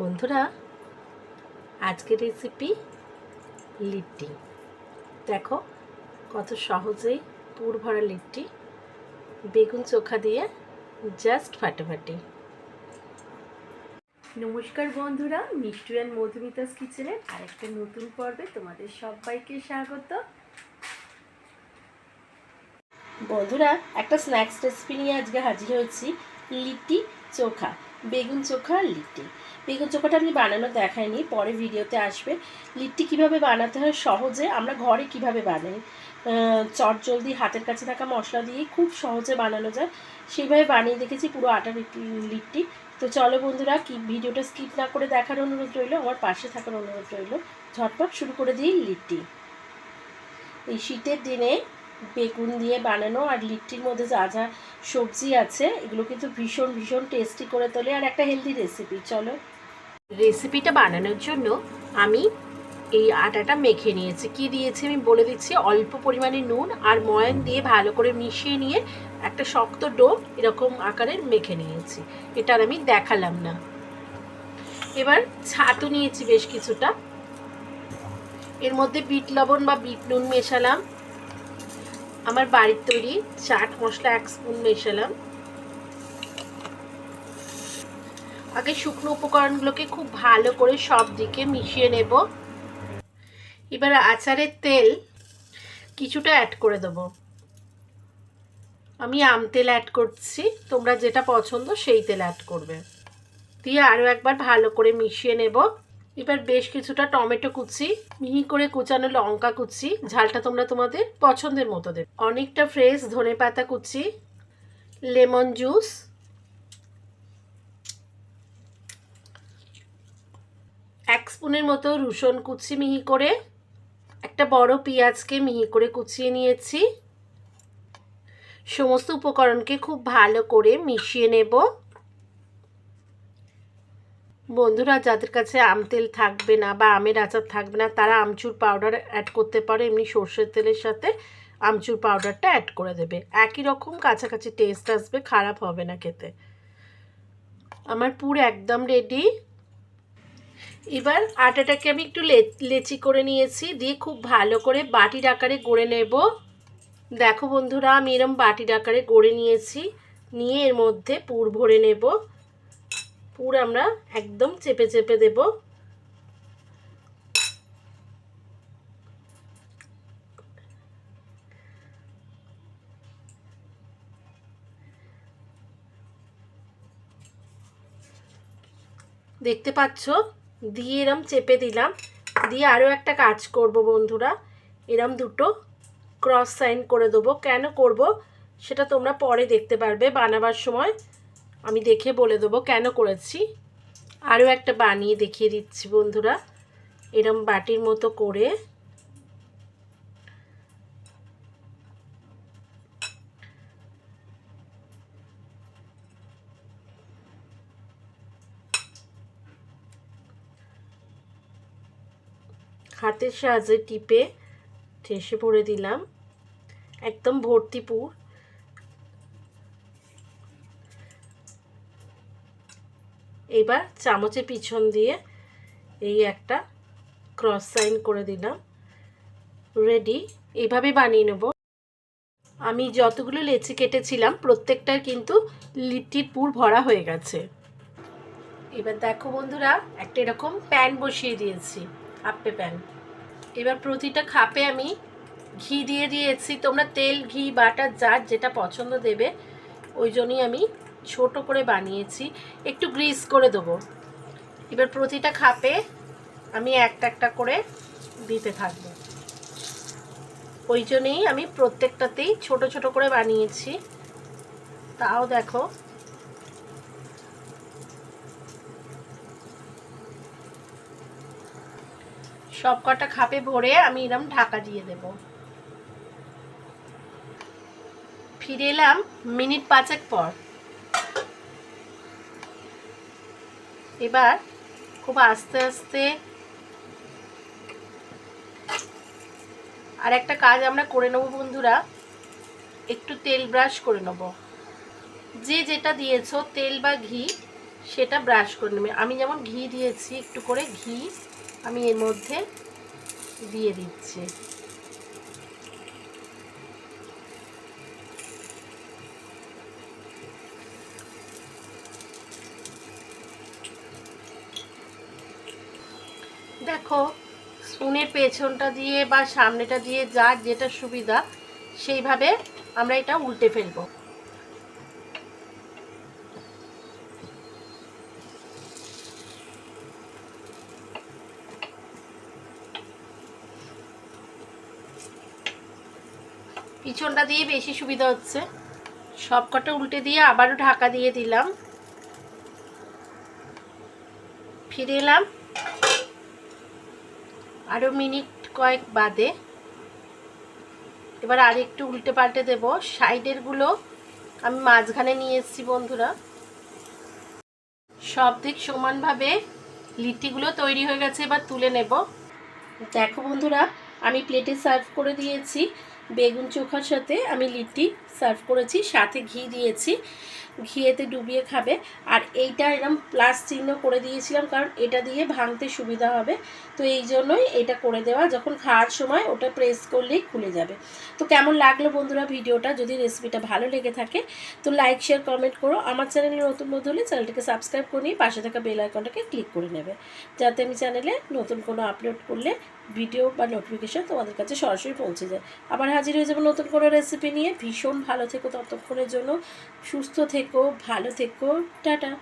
বন্ধুরা, আজকের রেসিপি লিট্টি। দেখো, কত সহজেই পুর ভরা লিট্টি বেগুন চোখা দিয়ে জাস্ট ফাটাফাটি। নমস্কার বন্ধুরা, মিষ্টি অ্যান্ড মধুমিতাস কিচেনের আরেকটা নতুন পর্বে তোমাদের সবাইকে স্বাগত। বন্ধুরা, একটা স্ন্যাক্স রেসিপি নিয়ে আজকে হাজির হয়েছি, লিট্টি চোখা, বেগুন চোখা লিট্টি। বেগুন চোখাটা আমি বানানো দেখাইনি, পরে ভিডিওতে আসবে। লিট্টি কীভাবে বানাতে হয় সহজে, আমরা ঘরে কীভাবে বানাই? চট জলদি হাতের কাছে থাকা মশলা দিয়ে খুব সহজে বানানো যায়। সেইভাবে বানিয়ে দেখেছি পুরো আটা লিট্টি তো চলো বন্ধুরা, কি ভিডিওটা স্কিপ না করে দেখার অনুরোধ রইল, আমার পাশে থাকার অনুরোধ রইল। ঝটপট শুরু করে দিই লিট্টি। এই শীতের দিনে বেগুন দিয়ে বানানো আর লিট্টির মধ্যে যা যা সবজি আছে, এগুলো কিন্তু ভীষণ ভীষণ টেস্টি করে তোলে। আর একটা হেলদি রেসিপি চলো। রেসিপিটা বানানোর জন্য আমি এই আটাটা মেখে নিয়েছি। কি দিয়েছি আমি বলে দিচ্ছি? অল্প পরিমাণে নুন আর ময়ান দিয়ে ভালো করে মিশিয়ে নিয়ে একটা শক্ত ডো এরকম আকারের মেখে নিয়েছি। এটা আমি দেখালাম না। এবার ছাতু নিয়েছি বেশ কিছুটা। এর মধ্যে বিট লবণ বা বিট নুন মেশালাম। আমার বাড়ির তৈরি চাট মশলা এক স্পুন মেশালাম। আগে শুকনো উপকরণগুলোকে খুব ভালো করে সব দিকে মিশিয়ে নেব। এবার আচারের তেল কিছুটা অ্যাড করে দেবো। আমি আম তেল অ্যাড করছি, তোমরা যেটা পছন্দ সেই তেল অ্যাড করবে। দিয়ে আরও একবার ভালো করে মিশিয়ে নেব। এবার বেশ কিছুটা টমেটো কুচি, মিহি করে কুচানো লঙ্কা কুচি, ঝালটা তোমরা তোমাদের পছন্দের মতো দেবে। অনেকটা ফ্রেশ ধনে পাতা কুচি লেমন জুস এক স্পুনের মতো রসুন কুচি মিহি করে, একটা বড় পেঁয়াজকে মিহি করে কুচিয়ে নিয়েছি। সমস্ত উপকরণকে খুব ভালো করে মিশিয়ে নেব। বন্ধুরা, যাদের কাছে আম তেল থাকবে না বা আমের আচার থাকবে না, তারা আমচুর পাউডার অ্যাড করতে পারে। এমনি সর্ষের তেলের সাথে আমচুর পাউডারটা অ্যাড করে দেবে। একই রকম কাছাকাছি টেস্ট আসবে, খারাপ হবে না খেতে। আমার পুর একদম রেডি এবার আটাটাকে আমি একটু লেচি করে নিয়েছি, দিয়ে খুব ভালো করে বাটির আকারে গড়ে নেব। দেখো বন্ধুরা, আমি এরম বাটির আকারে গড়ে নিয়েছি, নিয়ে এর মধ্যে পুর ভরে নেব। পুর আমরা একদম চেপে চেপে দেব। দেখতে পাচ্ছ? দিয়ে এরম চেপে দিলাম। দিয়ে আরও একটা কাজ করব বন্ধুরা। এরম দুটো ক্রস সাইন করে দেবো। কেন করব? সেটা তোমরা পরে দেখতে পারবে বানাবার সময়। আমি দেখে বলে দেবো কেন করেছি। আরও একটা বানিয়ে দেখিয়ে দিচ্ছি বন্ধুরা। এরম বাটির মতো করে হাতের সাহায্যে টিপে ঠেসে পড়ে দিলাম। একদম ভর্তি পুর। এবার চামচের পিছন দিয়ে এই একটা ক্রস সাইন করে দিলাম। রেডি এইভাবে বানিয়ে নেব। আমি যতগুলো লেচি কেটেছিলাম, প্রত্যেকটার কিন্তু লিট্টির পুর ভরা হয়ে গেছে। এবার দেখো বন্ধুরা, একটা এরকম প্যান বসিয়ে দিয়েছি। আপে প্যান এবার প্রতিটা খাপে আমি ঘি দিয়ে দিয়েছি। তোমরা তেল, ঘি, বাটার, যার যেটা পছন্দ দেবে, ওই জন্যই আমি ছোট করে বানিয়েছি। একটু গ্রিস করে দেবো। এবার প্রতিটা খাপে আমি একটা একটা করে দিতে থাকব। ওই জন্যেই আমি প্রত্যেকটাতেই ছোট ছোট করে বানিয়েছি। তাও দেখো সব কটা খাপে ভরে আমি এরম ঢাকা দিয়ে দেব। ফিরে এলাম মিনিট পাঁচেক পর। এবার খুব আস্তে আস্তে আর একটা কাজ আমরা করে নেব বন্ধুরা, একটু তেল ব্রাশ করে নেব। যে যেটা দিয়েছ, তেল বা ঘি, সেটা ব্রাশ করে নেবে। আমি যেমন ঘি দিয়েছি, একটু করে ঘি আমি এর মধ্যে দিয়ে দিচ্ছি। দেখো স্পুনের পেছনটা দিয়ে বা সামনেটা দিয়ে যার যেটা সুবিধা, সেইভাবে আমরা এটা উল্টে ফেলব। পিছনটা দিয়ে বেশি সুবিধা হচ্ছে। সব কটা উল্টে দিয়ে আবারও ঢাকা দিয়ে দিলাম। ফিরে এলাম। আরও মিনিট কয়েক বাদে। এবার আর একটু উল্টে পাল্টে দেব সাইডেরগুলো আমি মাঝখানে নিয়ে এসেছি বন্ধুরা। সব দিক সমানভাবে লিট্টিগুলো তৈরি হয়ে গেছে, এবার তুলে নেব। দেখো বন্ধুরা, আমি প্লেটে সার্ভ করে দিয়েছি। বেগুন চোখার সাথে আমি লিট্টি সার্ভ করেছি, সাথে ঘি দিয়েছি। ঘিয়েতে ডুবিয়ে খাবে। আর এইটা এরকম প্লাস চিহ্ন করে দিয়েছিলাম, কারণ এটা দিয়ে ভাঙতে সুবিধা হবে। তো এই জন্যই এটা করে দেওয়া। যখন খাওয়ার সময় ওটা প্রেস করলেই খুলে যাবে। তো কেমন লাগল বন্ধুরা ভিডিওটা? যদি রেসিপিটা ভালো লেগে থাকে, তো লাইক শেয়ার কমেন্ট করো। আমার চ্যানেলে নতুন বন্ধু হলে চ্যানেলটাকে সাবস্ক্রাইব করে নিয়ে পাশে থাকা বেল আইকনটাকে ক্লিক করে নেবে। যাতে আমি চ্যানেলে নতুন কোনো আপলোড করলে ভিডিও বা নোটিফিকেশন তোমাদের কাছে সরাসরি পৌঁছে যায়। আবার হাজির হয়ে যাব নতুন কোনো রেসিপি নিয়ে। ভীষণ ভালো থেকো ততক্ষণের জন্য। সুস্থ থেকো, ভালো থেকো। টাটা।